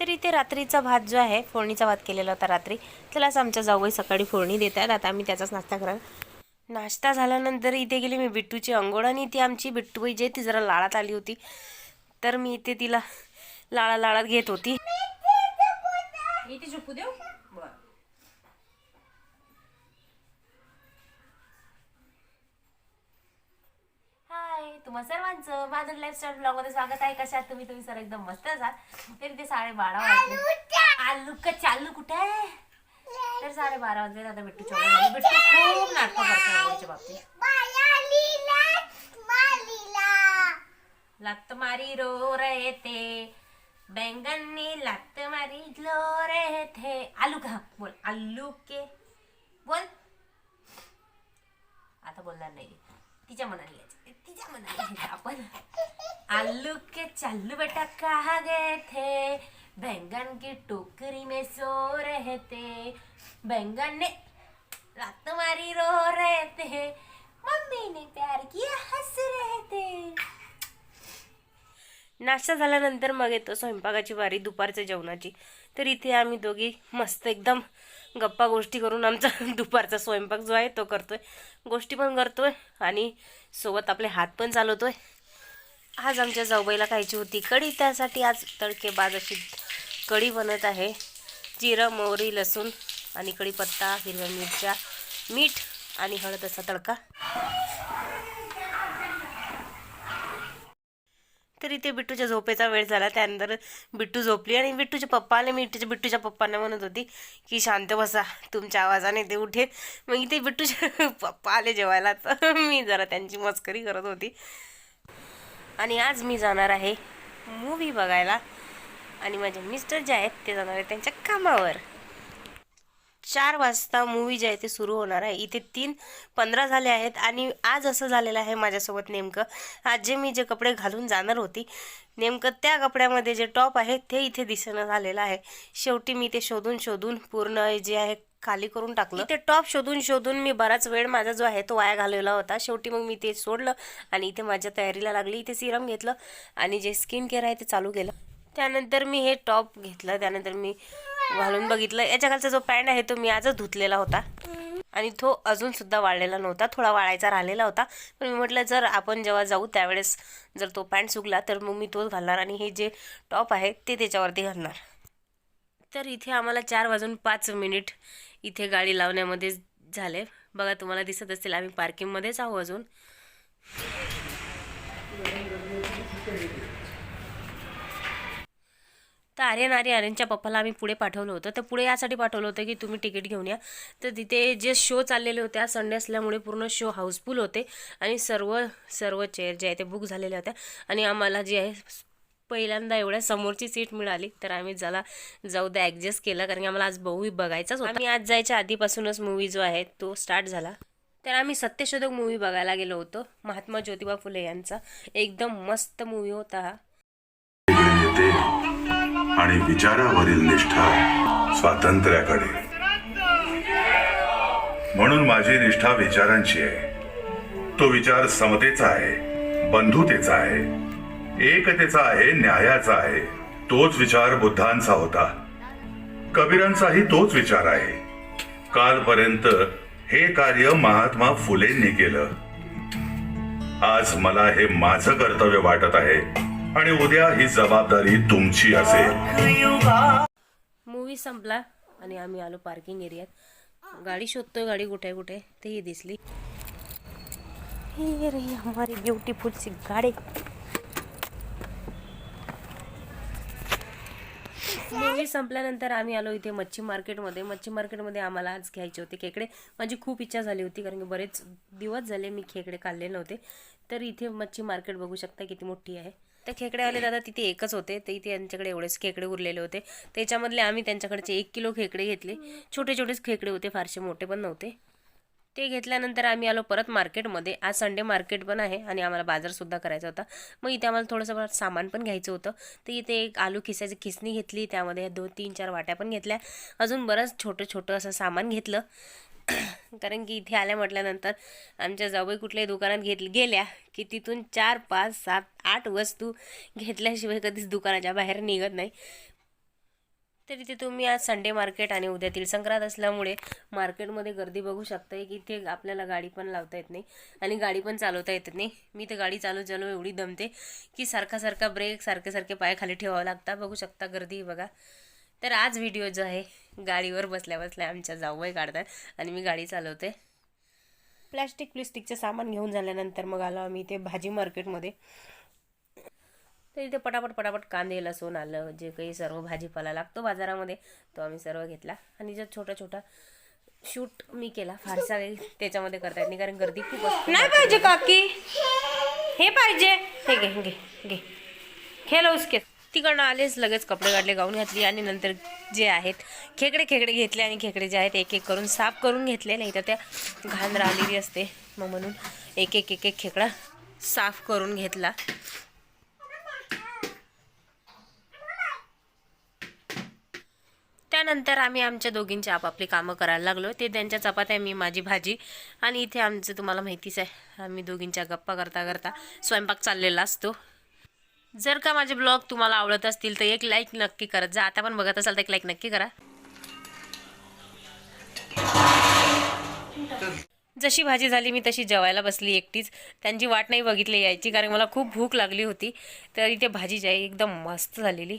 तर इथे रात्रीचा भात जो आहे फोडणीचा भात केलेला होता रात्री. त्यालाच आमच्या जाऊबाई सकाळी फोडणी देत आहेत. आता आम्ही त्याचाच नाश्ता करा नाश्ता झाल्यानंतर इथे गेली मी बिट्टूची अंघोळ आणि ती आमची बिट्टूबाई जे ती जरा लाळात आली होती. तर मी इथे तिला लाळा लाळात घेत होती. इथे झोपू देऊ? तुम्हा सर्वांचं माझं लाईफस्टाईल ब्लॉगमध्ये स्वागत आहे. कशा तुम्ही? तुम्ही सर एकदम मस्त असाल. तरी ते साडे बारा वाजले. आलू का चालू कुठे आहे? तर साडे बारा वाजले आता बिट्टू झाली बिट्टू खूप नाटकं करतो बाबतीत. लत मारी रो रहे थे बैंगन ने लत मारी लो रहे थे आलू का? बोल. आलू के? बोल. आता बोलणार नाही तिच्या मनाने घ्यायचं तिच्या मनाने आपण आलू के चालू बेटा कहा गए थे। बैंगन की टोकरी में सो रहे थे। बैंगन ने लात मारी रो रहे थे। मम्मी ने प्यार किया हंस रहे थे। नाश्ता झाल्यानंतर मग येतो स्वयंपाकाची वारी दुपारच्या जेवणाची. तर इथे आम्ही दोघी मस्त एकदम गप्पा गोष्टी करून आमचा दुपारचा स्वयंपाक जो आहे तो करतोय. गोष्टी पण करतोय आणि सोबत आपले हात पण चालवतोय. आज आमच्या जाऊबाईला खायची होती कढी त्यासाठी आज तडकेबाज अशी कढी बनत आहे. जिरं मोहरी लसूण आणि कढीपत्ता हिरव्या मिरच्या मीठ आणि हळद असा तडका. तर इथे बिट्टूच्या झोपेचा वेळ झाला. त्यानंतर बिट्टू झोपली आणि बिट्टूचे पप्पा आले मी तिच्या बिट्टूच्या पप्पांना म्हणत होती की शांत बसा तुमच्या आवाजाने ते उठे. मग इथे बिट्टूचे पप्पा आले जेवायला तर मी जरा त्यांची मस्करी करत होती. आणि आज मी जाणार आहे मूवी बघायला. आणि माझे मिस्टर जे आहेत ते जाणार आहेत त्यांच्या कामावर. चार वाजता मूवी जे आहे ते सुरू होणार आहे. इथे तीन पंधरा झाले आहेत आणि आज असं झालेलं आहे माझ्यासोबत नेमकं. आज जे मी जे कपडे घालून जाणार होती नेमकं त्या कपड्यामध्ये जे टॉप आहे ते इथे दिसणं झालेलं आहे. शेवटी मी ते शोधून शोधून पूर्ण जे आहे खाली करून टाकलं. ते टॉप शोधून शोधून मी बराच वेळ माझा जो आहे तो वाया घालवला होता. शेवटी मग मी ते सोडलं आणि इथे माझ्या तयारीला लागली. इथे सिरम घेतलं आणि जे स्किन केअर आहे ते चालू केलं. त्यानंतर मी हे टॉप घेतलं. त्यानंतर मी घालून बघितलं. याच्या खालचा जो पॅन्ट आहे तो मी आजच धुतलेला होता. आणि तो अजून सुद्धा वाळलेला नव्हता. थोडा वाळायचा राहिलेला होता. पण मी म्हटलं जर आपण जेव्हा जाऊ त्यावेळेस जर तो पॅन्ट सुकला तर मग मी तोच घालणार आणि हे जे टॉप आहे ते त्याच्यावरती घालणार. तर इथे आम्हाला चार वाजून पाच मिनिट इथे गाडी लावण्यामध्ये झाले. बघा तुम्हाला दिसत असेल आम्ही पार्किंगमध्येच आहो अजून. तर आर्यन आर्य आर्यनच्या पप्पाला आम्ही पुढे पाठवलं होतं. तर पुढे यासाठी पाठवलं होतं की तुम्ही तिकीट घेऊन या. तर तिथे जे शो चाललेले होते आज संडे असल्यामुळे पूर्ण शो हाऊसफुल होते. आणि सर्व सर्व चेअर जे आहे ते बुक झालेल्या होत्या. आणि आम्हाला जे आहे पहिल्यांदा एवढ्या समोरची सीट मिळाली. तर आम्ही ज्याला जाऊ द्या ॲडजस्ट केलं. कारण की आम्हाला आज मूवी बघायचाच होता. आम्ही आज जायच्या आधीपासूनच मूवी जो आहे तो स्टार्ट झाला. तर आम्ही सत्यशोधक मूवी बघायला गेलो होतो. महात्मा ज्योतिबा फुले यांचा. एकदम मस्त मूवी होता हा. आणि विचारावरील निष्ठा स्वातंत्र्याकडे. म्हणून माझी निष्ठा विचारांची आहे. तो विचार समतेचा आहे बंधुतेचा आहे एकतेचा आहे न्यायाचा आहे. तोच विचार बुद्धांचा होता. कबीरांचाही तोच विचार आहे. कालपर्यंत हे कार्य महात्मा फुलेंनी केलं. आज मला हे माझं कर्तव्य वाटत आहे. आणि उद्या ही जबाबदारी तुमची असेल. मूवी संपला आणि आम्ही आलो पार्किंग एरियात गाडी शोधतोय गाडी कुठे कुठे तेही दिसली. हे रे हमारी ब्युटीफुल सी गाडी. मूवी संपल्यानंतर आम्ही आलो इथे मच्छी मार्केटमध्ये. मच्छी मार्केटमध्ये आम्हाला आज घ्यायचे होते खेकडे. माझी खूप इच्छा झाली होती कारण की बरेच दिवस झाले मी खेकडे खाल्ले नव्हते. तर इथे मच्छी मार्केट बघू शकता किती मोठी आहे. तर खेकडेवाले दादा तिथे एकच होते. ते इथे यांच्याकडे एवढेच खेकडे उरलेले होते. त्याच्यामधले आम्ही त्यांच्याकडचे एक किलो खेकडे घेतले. छोटे छोटेच खेकडे होते फारसे मोठे पण नव्हते. ते घेतल्यानंतर आम्ही आलो परत मार्केटमध्ये. आज संडे मार्केट पण आहे आणि आम्हाला बाजारसुद्धा करायचा होता. मग इथे आम्हाला थोडंसं सामान पण घ्यायचं होतं. तर इथे एक आलू खिसायची खिसणी घेतली. त्यामध्ये दोन तीन चार वाट्या पण घेतल्या. अजून बरंच छोटं छोटं असं सामान घेतलं. कारण की इथे आल्या म्हटल्यानंतर आमच्या जावई कुठल्याही दुकानात घेत गेल्या की तिथून चार पाच सात आठ वस्तू घेतल्याशिवाय कधीच दुकानाच्या बाहेर निघत नाही. तर इथे तुम्ही आज संडे मार्केट आणि उद्यातील संक्रांत असल्यामुळे मार्केटमध्ये गर्दी बघू शकता की इथे आपल्याला गाडी पण लावता येत नाही आणि गाडी पण चालवता येत नाही. मी तर गाडी चालू चालू एवढी दमते की सारखा सारखा ब्रेक सारखे सारखे पाय खाली ठेवावं लागतात. बघू शकता गर्दी बघा. तर आज व्हिडिओ जो आहे गाडीवर बसल्या बसल्या आमच्या जाऊबाई काढतात आणि मी गाडी चालवते. प्लॅस्टिक प्लिस्टिकचं सामान घेऊन झाल्यानंतर मग आलो आम्ही इथे भाजी मार्केटमध्ये. तर इथे पटापट पटापट कांदे लसूण आलं जे काही सर्व भाजीपाला लागतो बाजारामध्ये तो आम्ही सर्व घेतला. आणि जो छोटा छोटा शूट मी केला फारसा काही त्याच्यामध्ये करता येत नाही कारण गर्दी खूप असते. नाही पाहिजे काकी. हे पाहिजे. हे घे घे घे. खेळ उसके तिकडनं आलेच लगेच कपडे काढले गाऊन घातली आणि नंतर जे आहेत खेकडे खेकडे घेतले आणि खेकडे जे आहेत एक एक करून साफ करून घेतले. नाही तर त्या घाण राहिलेली असते. मग म्हणून एक एक एक एक खेकडा साफ करून घेतला. त्यानंतर आम्ही आमच्या दोघींची आपापली कामं करायला लागलो. ते त्यांच्या चपात्या मी माझी भाजी आणि इथे आमचं तुम्हाला माहितीच आहे आम्ही दोघींच्या गप्पा करता करता स्वयंपाक चाललेला असतो. जर का माझे ब्लॉग तुम्हाला आवडत असतील तर एक लाईक नक्की करत जा आता पण बघत असाल तर एक लाईक नक्की करा. जशी भाजी झाली मी तशी जेवायला बसली एकटीच. त्यांची वाट नाही बघितली यायची कारण मला खूप भूक लागली होती. तर इथे भाजी जी आहे एकदम मस्त झालेली.